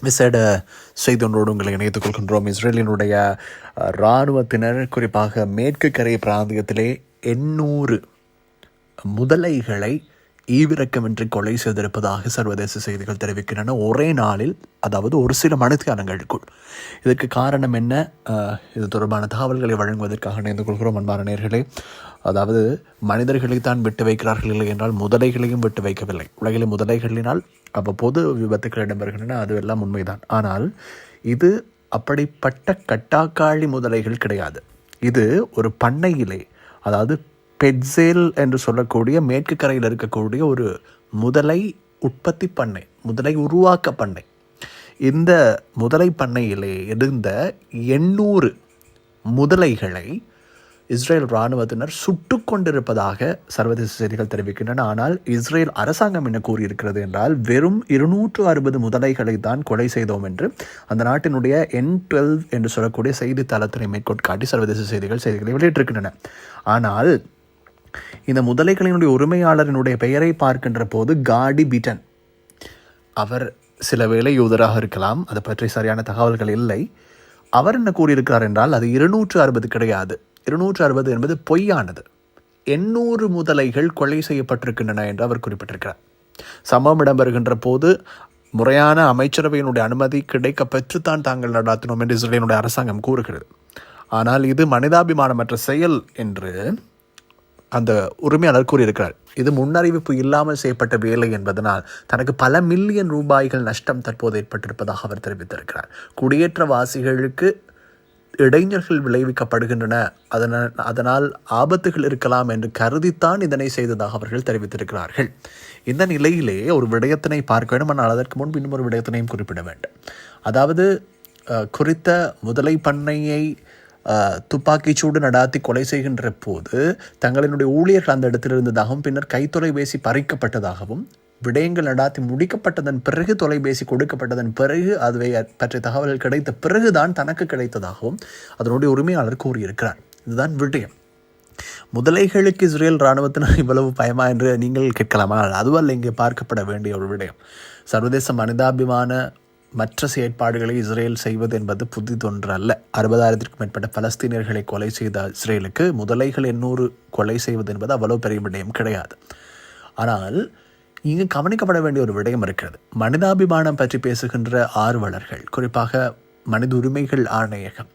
விசேட செய்தி ஒன்றோடு உங்களை இணைத்துக் கொள்கின்றோம். இஸ்ரேலினுடைய இராணுவத்தினர் குறிப்பாக மேற்கு கரை பிராந்தியத்திலே எண்ணூறு முதலைகளை ஈவிரக்கமின்றி கொலை செய்திருப்பதாக சர்வதேச செய்திகள் தெரிவிக்கின்றன. ஒரே நாளில் அதாவது ஒரு சில மணித்தியானங்களுக்குள். இதற்கு காரணம் என்ன? இது தொடர்பான தகவல்களை வழங்குவதற்காக இணைந்து கொள்கிறோம் அன்பான நேர்களே. அதாவது மனிதர்களை தான் விட்டு வைக்கிறார்கள் இல்லை என்றால் முதலைகளையும் விட்டு வைக்கவில்லை. உலகிலே முதலைகளினால் அவ்வப்போது விபத்துக்கள் இடம்பெறுகின்றன அதுவெல்லாம் உண்மைதான். ஆனால் இது அப்படிப்பட்ட கட்டாக்காளி முதலைகள் கிடையாது. இது ஒரு பண்ணையிலே அதாவது பெட்சேல் என்று சொல்லக்கூடிய மேற்கு கரையில் இருக்கக்கூடிய ஒரு முதலை உற்பத்தி பண்ணை முதலை உருவாக்க பண்ணை. இந்த முதலை பண்ணையிலே இருந்த எண்ணூறு முதலைகளை இஸ்ரேல் இராணுவத்தினர் சுட்டு கொண்டிருப்பதாக சர்வதேச செய்திகள் தெரிவிக்கின்றன. ஆனால் இஸ்ரேல் அரசாங்கம் என்ன கூறியிருக்கிறது என்றால் வெறும் இருநூற்று அறுபது முதலைகளை தான் கொலை செய்தோம் என்று அந்த நாட்டினுடைய என் டுவெல் என்று சொல்லக்கூடிய செய்தித்தளத்தினை மேற்கோட்காட்டி சர்வதேச செய்திகள் செய்திகளை வெளியிட்டிருக்கின்றன. ஆனால் இந்த முதலைகளினுடைய உரிமையாளரினுடைய பெயரை பார்க்கின்ற போது காடி பிட்டன். அவர் சில வேளை யூதராக இருக்கலாம் அதை பற்றி சரியான தகவல்கள் இல்லை. அவர் என்ன கூறியிருக்கிறார் என்றால் அது இருநூற்று அறுபது கிடையாது. இருநூற்று அறுபது என்பது பொய்யானது. எண்ணூறு முதலைகள் கொலை செய்யப்பட்டிருக்கின்றன என்று அவர் குறிப்பிட்டிருக்கிறார். சம்பவம் இடம்பெறுகின்ற போது முறையான அமைச்சரவையினுடைய அனுமதி கிடைக்க பெற்றுத்தான் தாங்கள் நடாத்தினோம் என்று இஸ்ரேலினுடைய அரசாங்கம் கூறுகிறது. ஆனால் இது மனிதாபிமானமற்ற செயல் என்று அந்த உரிமையாளர் கூறியிருக்கிறார். இது முன்னறிவிப்பு இல்லாமல் செய்யப்பட்ட வேலை என்பதனால் தனக்கு பல மில்லியன் ரூபாய்கள் நஷ்டம் தற்போது ஏற்பட்டிருப்பதாக அவர் தெரிவித்திருக்கிறார். குடியேற்றவாசிகளுக்கு இடைஞ்சல்கள் விளைவிக்கப்படுகின்றன. அதனால் அதனால் ஆபத்துகள் இருக்கலாம் என்று கருதித்தான் இதனை செய்ததாக அவர்கள் தெரிவித்திருக்கிறார்கள். இந்த நிலையிலே ஒரு விடயத்தினை பார்க்க வேண்டும். ஆனால் அதற்கு முன்பு இன்னும் ஒரு விடயத்தினையும் குறிப்பிட வேண்டும். அதாவது குறித்த முதலை பண்ணையை துப்பாக்கிச்சூடு சூடு நடாத்தி கொலை செய்கின்ற போது தங்களினுடைய ஊழியர்கள் அந்த இடத்தில் இருந்ததாகவும் பின்னர் கைத்தொலைபேசி பறிக்கப்பட்டதாகவும் விடயங்கள் நடாத்தி முடிக்கப்பட்டதன் பிறகு தொலைபேசி கொடுக்கப்பட்டதன் பிறகு அதுவை பற்றிய தகவல்கள் கிடைத்த பிறகுதான் தனக்கு கிடைத்ததாகவும் அதனுடைய உரிமையாளர் கூறியிருக்கிறார். இதுதான் விடயம். முதலைகளுக்கு இஸ்ரேல் இராணுவத்தினர் இவ்வளவு பயமா என்று நீங்கள் கேட்கலாமா? அதுவல்ல இங்கே பார்க்கப்பட வேண்டிய ஒரு விடயம். சர்வதேச மனிதாபிமான மற்ற செயற்பாடுகளை இஸ்ரேல் செய்வது என்பது புதிதொன்று அல்ல அறுபதாயிரத்திற்கும் மேற்பட்ட பலஸ்தீனியர்களை கொலை செய்த இஸ்ரேலுக்கு முதலைகள் எண்ணூறு கொலை செய்வது என்பது அவ்வளோ பெரிய விடயம் கிடையாது. ஆனால் இங்கு கவனிக்கப்பட வேண்டிய ஒரு விடயம் இருக்கிறது. மனிதாபிமானம் பற்றி பேசுகின்ற ஆர்வலர்கள் குறிப்பாக மனித உரிமைகள் ஆணையகம்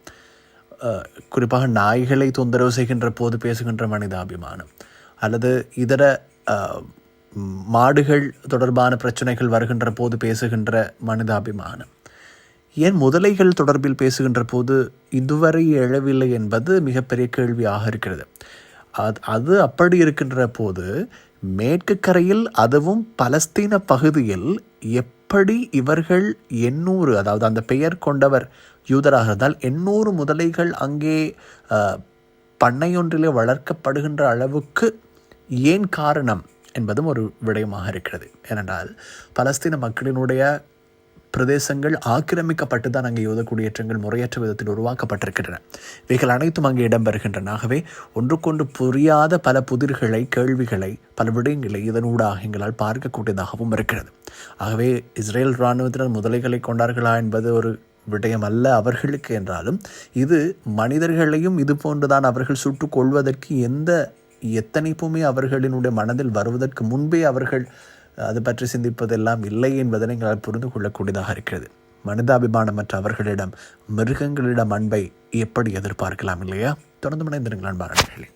குறிப்பாக நாய்களை தொந்தரவு செய்கின்ற போது பேசுகின்ற மனிதாபிமானம் அல்லது இதர மாடுகள் தொடர்பான பிரச்சனைகள் வருகின்ற போது பேசுகின்ற மனிதாபிமானம். ஏன் முதலைகள் தொடர்பில் பேசுகின்ற போது இதுவரை எழவில்லை என்பது மிகப்பெரிய கேள்வியாக இருக்கிறது. அது அது அப்படி இருக்கின்ற போது மேற்கு கரையில் அதுவும் பலஸ்தீன பகுதியில் எப்படி இவர்கள் எண்ணூறு அதாவது அந்த பெயர் கொண்டவர் யூதராக இருந்தால் எண்ணூறு முதலைகள் அங்கே பண்ணையொன்றிலே வளர்க்கப்படுகின்ற அளவுக்கு ஏன் காரணம்? என்பதும் ஒரு விடயமாக இருக்கிறது. ஏனென்றால் பலஸ்தீன மக்களினுடைய பிரதேசங்கள் ஆக்கிரமிக்கப்பட்டு தான் அங்கே யூத குடியேற்றங்கள் முறையற்ற விதத்தில் உருவாக்கப்பட்டிருக்கின்றன. இவைகள் அனைத்தும் அங்கே இடம்பெறுகின்றன. ஆகவே ஒன்றுக்கொன்று புரியாத பல புதிர்களை கேள்விகளை பல விடயங்களை இதனூடாக எங்களால் பார்க்கக்கூடியதாகவும் இருக்கிறது. ஆகவே இஸ்ரேல் இராணுவத்தினர் முதலைகளை கொண்டார்களா என்பது ஒரு விடயம் அல்ல அவர்களுக்கு என்றாலும் இது மனிதர்களையும் இது போன்றுதான் அவர்கள் சுட்டுக் கொள்வதற்கு எந்த எத்தனைப்புமே அவர்களினுடைய மனதில் வருவதற்கு முன்பே அவர்கள் அது பற்றி சிந்திப்பதெல்லாம் இல்லை என்பதனை எங்களால் புரிந்து கொள்ளக்கூடியதாக இருக்கிறது. மனிதாபிமானமற்ற அவர்களிடம் மிருகங்களிடம் அன்பை எப்படி எதிர்பார்க்கலாம் இல்லையா? தொடர்ந்து மனைந்திருங்கள் அன்பார்களே